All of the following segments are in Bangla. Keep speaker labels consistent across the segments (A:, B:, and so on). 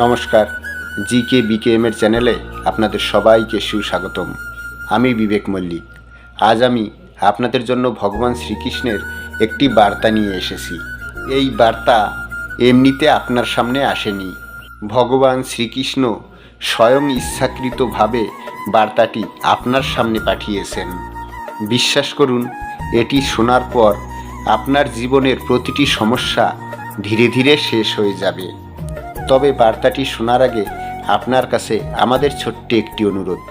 A: নমস্কার জি কে বিকেএম এর চ্যানেলে আপনাদের সবাইকে সুস্বাগতম। আমি বিবেক মল্লিক। আজ আমি আপনাদের জন্য ভগবান শ্রীকৃষ্ণের একটি বার্তা নিয়ে এসেছি। এই বার্তা এমনিতে আপনার সামনে আসেনি। ভগবান শ্রীকৃষ্ণ স্বয়ং ইচ্ছাকৃতভাবে বার্তাটি আপনার সামনে পাঠিয়েছেন। বিশ্বাস করুন, এটি শোনার পর আপনার জীবনের প্রতিটি সমস্যা ধীরে ধীরে শেষ হয়ে যাবে। তবে বার্তাটি শোনার আগে আপনার কাছে আমাদের ছোট্ট একটি অনুরোধ।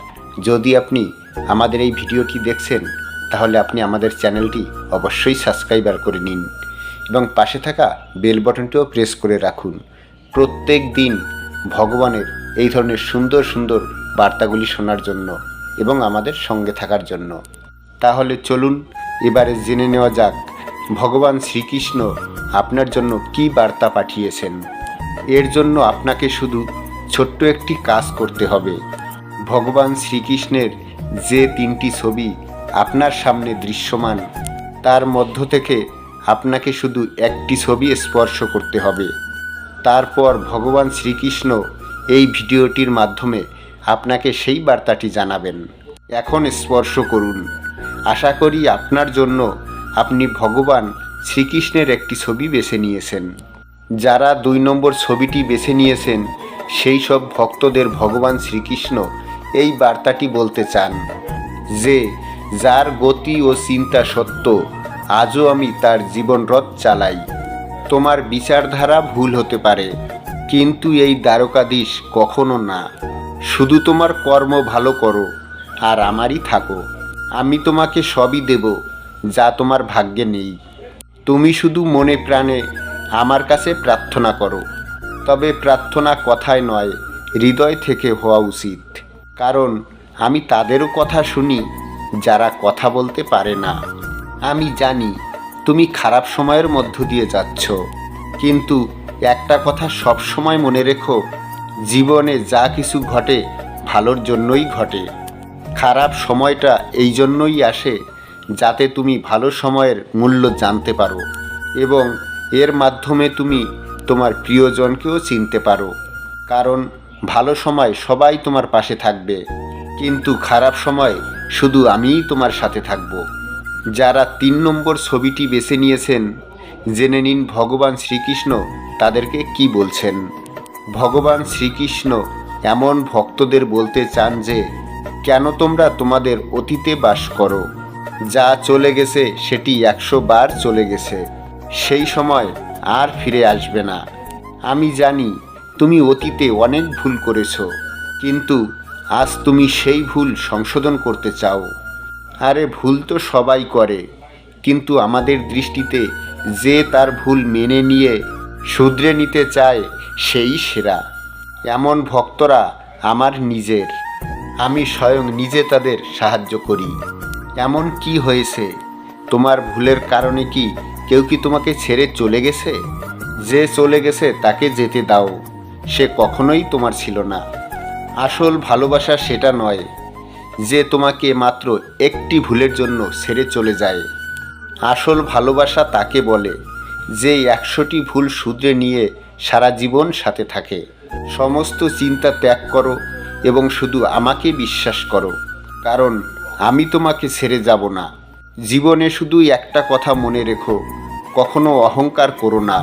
A: যদি আপনি আমাদের এই ভিডিওটি দেখছেন, তাহলে আপনি আমাদের চ্যানেলটি অবশ্যই সাবস্ক্রাইবার করে নিন এবং পাশে থাকা বেল বাটনটিও প্রেস করে রাখুন। প্রত্যেক দিন ভগবানের এই ধরনের সুন্দর সুন্দর বার্তাগুলি শোনার জন্য এবং আমাদের সঙ্গে থাকার জন্য। তাহলে চলুন, এবারে জেনে নেওয়া যাক, ভগবান শ্রীকৃষ্ণ আপনার জন্য কি বার্তা পাঠিয়েছেন। এর জন্য আপনাকে শুধু ছোট্ট একটি কাজ করতে হবে। ভগবান শ্রীকৃষ্ণের যে তিনটি ছবি আপনার সামনে দৃশ্যমান, তার মধ্য থেকে আপনাকে শুধু একটি ছবি স্পর্শ করতে হবে। তারপর ভগবান শ্রীকৃষ্ণ এই ভিডিওটির মাধ্যমে আপনাকে সেই বার্তাটি জানাবেন। এখন স্পর্শ করুন। আশা করি আপনার জন্য আপনি ভগবান শ্রীকৃষ্ণের একটি ছবি বেছে নিয়েছেন। যারা দুই নম্বর ছবিটি বেছে নিয়েছেন, সেই সব ভক্তদের ভগবান শ্রীকৃষ্ণ এই বার্তাটি বলতে চান যে, যার গতি ও চিন্তা সত্য, আজও আমি তার জীবনরথ চালাই। তোমার বিচারধারা ভুল হতে পারে, কিন্তু এই দ্বারকাধীশ কখনো না। শুধু তোমার কর্ম ভালো করো, আর আমারই থাকো। আমি তোমাকে সবই দেব, যা তোমার ভাগ্যে নেই। তুমি শুধু মনে প্রাণে আমার কাছে প্রার্থনা করো। তবে প্রার্থনা কথায় নয়, হৃদয় থেকে হওয়া উচিত। কারণ আমি তাদেরও কথা শুনি, যারা কথা বলতে পারে না। আমি জানি, তুমি খারাপ সময়ের মধ্য দিয়ে যাচ্ছ। কিন্তু একটা কথা সব সময় মনে রেখো, জীবনে যা কিছু ঘটে, ভালোর জন্যই ঘটে। খারাপ সময়টা এই জন্যই আসে, যাতে তুমি ভালো সময়ের মূল্য জানতে পারো। এবং এর মাধ্যমে তুমি তোমার প্রিয়জনকেও চিনতে পারো। কারণ ভালো সময় সবাই তোমার পাশে থাকবে, কিন্তু খারাপ সময় শুধু আমিই তোমার সাথে থাকব। যারা তিন নম্বর ছবিটি বেছে নিয়েছেন, জেনে নিন ভগবান শ্রীকৃষ্ণ তাদেরকে কি বলছেন। ভগবান শ্রীকৃষ্ণ এমন ভক্তদের বলতে চান যে, কেন তোমরা তোমাদের অতীতে বাস করো? যা চলে গেছে সেটি একশো বার চলে গেছে। সেই সময় আর ফিরে আসবে না। আমি জানি তুমি অতীতে অনেক ভুল করেছ, কিন্তু আজ তুমি সেই ভুল সংশোধন করতে চাও। আরে ভুল তো সবাই করে, কিন্তু আমাদের দৃষ্টিতে যে তার ভুল মেনে নিয়ে শুধরে নিতে চায় সেই সেরা। এমন ভক্তরা আমার নিজের। আমি স্বয়ং নিজে তাদের সাহায্য করি। এমন কি হয়েছে? তোমার ভুলের কারণে কি কেউ কি তোমাকে ছেড়ে চলে গেছে? যে চলে গেছে তাকে যেতে দাও। সে কখনোই তোমার ছিল না। আসল ভালোবাসা সেটা নয় যে তোমাকে মাত্র একটি ভুলের জন্য ছেড়ে চলে যায়। আসল ভালোবাসা তাকে বলে যে একশোটি ভুল শুধরে নিয়ে সারা জীবন সাথে থাকে। সমস্ত চিন্তা ত্যাগ করো এবং শুধু আমাকে বিশ্বাস করো, কারণ আমি তোমাকে ছেড়ে যাব না। জীবনে শুধু একটা কথা মনে রেখো কখনো অহংকার করো না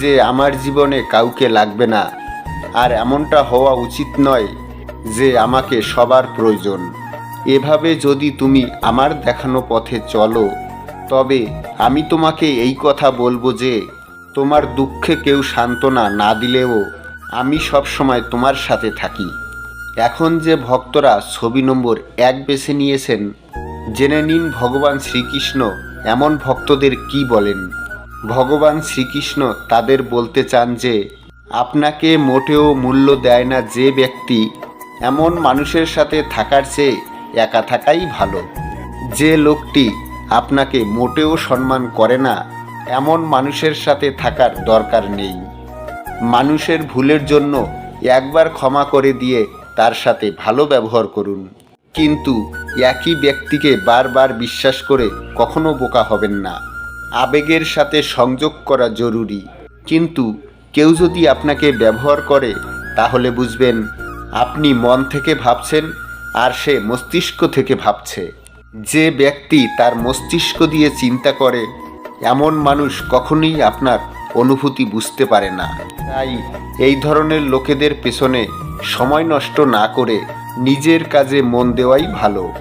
A: যে আমার জীবনে কাউকে লাগবে না। আর এমনটা হওয়া উচিত নয় যে আমাকে সবার প্রয়োজন। এভাবে যদি তুমি আমার দেখানো পথে চলো, তবে আমি তোমাকে এই কথা বলব যে তোমার দুঃখে কেউ সান্ত্বনা না দিলেও আমি সব সময় তোমার সাথে থাকি। এখন যে ভক্তরা ছবি নম্বর এক বেছে নিয়েছেন, জেনে নিন ভগবান শ্রীকৃষ্ণ এমন ভক্তদের কি বলেন। ভগবান শ্রীকৃষ্ণ তাদের বলতে চান যে, আপনাকে মোটেও মূল্য দেয় না যে ব্যক্তি এমন মানুষের সাথে থাকার চেয়ে একা থাকাই ভালো। যে লোকটি আপনাকে মোটেও সম্মান করে না, এমন মানুষের সাথে থাকার দরকার নেই। মানুষের ভুলের জন্য একবার ক্ষমা করে দিয়ে তার সাথে ভালো ব্যবহার করুন। কিন্তু একই ব্যক্তিকে বারবার বিশ্বাস করে কখনো বোকা হবেন না। আবেগের সাথে সংযোগ করা জরুরি। কিন্তু কেউ যদি আপনাকে ব্যবহার করে, তাহলে বুঝবেন আপনি মন থেকে ভাবছেন আর সে মস্তিষ্ক থেকে ভাবছে। যে ব্যক্তি তার মস্তিষ্ক দিয়ে চিন্তা করে, এমন মানুষ কখনোই আপনার অনুভূতি বুঝতে পারে না। তাই এই ধরনের লোকেদের পেছনে সময় নষ্ট না করে নিজের কাজে মন দেওয়াই ভালো।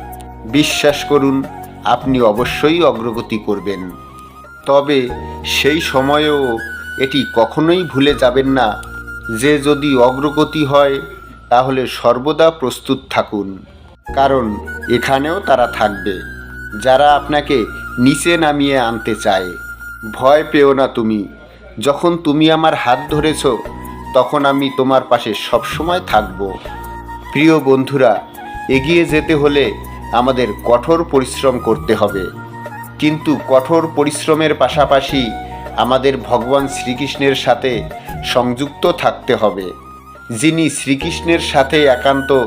A: বিশ্বাস করুন, আপনি অবশ্যই অগ্রগতি করবেন। তবে সেই সময়েও এটি কখনোই ভুলে যাবেন না যে যদি অগ্রগতি হয়, তাহলে সর্বদা প্রস্তুত থাকুন। কারণ এখানেও তারা থাকবে, যারা আপনাকে নিচে নামিয়ে আনতে চায়। ভয় পেও না তুমি। যখন তুমি আমার হাত ধরেছ, তখন আমি তোমার পাশে সবসময় থাকব। প্রিয় বন্ধুরা, এগিয়ে যেতে হলে আমাদের কঠোর পরিশ্রম করতে হবে। কিন্তু কঠোর পরিশ্রমের পাশাপাশি আমাদের ভগবান শ্রীকৃষ্ণের সাথে সংযুক্ত থাকতে হবে। যিনি শ্রীকৃষ্ণের সাথে একান্ত,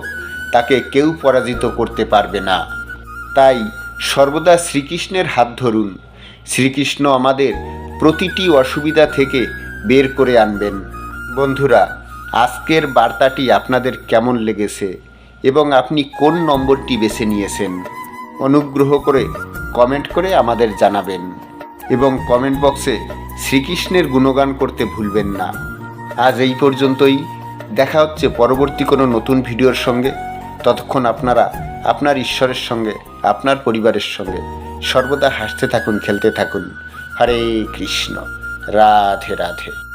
A: তাকে কেউ পরাজিত করতে পারবে না। তাই সর্বদা শ্রীকৃষ্ণের হাত ধরুন। শ্রীকৃষ্ণ আমাদের প্রতিটি অসুবিধা থেকে বের করে আনবেন। বন্ধুরা, আজকের বার্তাটি আপনাদের কেমন লেগেছে এবং আপনি কোন নম্বরটি বেছে নিয়েছেন? অনুগ্রহ করে কমেন্ট করে আমাদের জানাবেন এবং কমেন্ট বক্সে শ্রীকৃষ্ণের গুণগান করতে ভুলবেন না। আজ এই পর্যন্তই। দেখা হচ্ছে পরবর্তী কোনো নতুন ভিডিওর সঙ্গে। ততক্ষণ আপনারা আপনার ঈশ্বরের সঙ্গে, আপনার পরিবারের সঙ্গে সর্বদা হাসতে থাকুন, খেলতে থাকুন। হরে কৃষ্ণ। রাধে রাধে।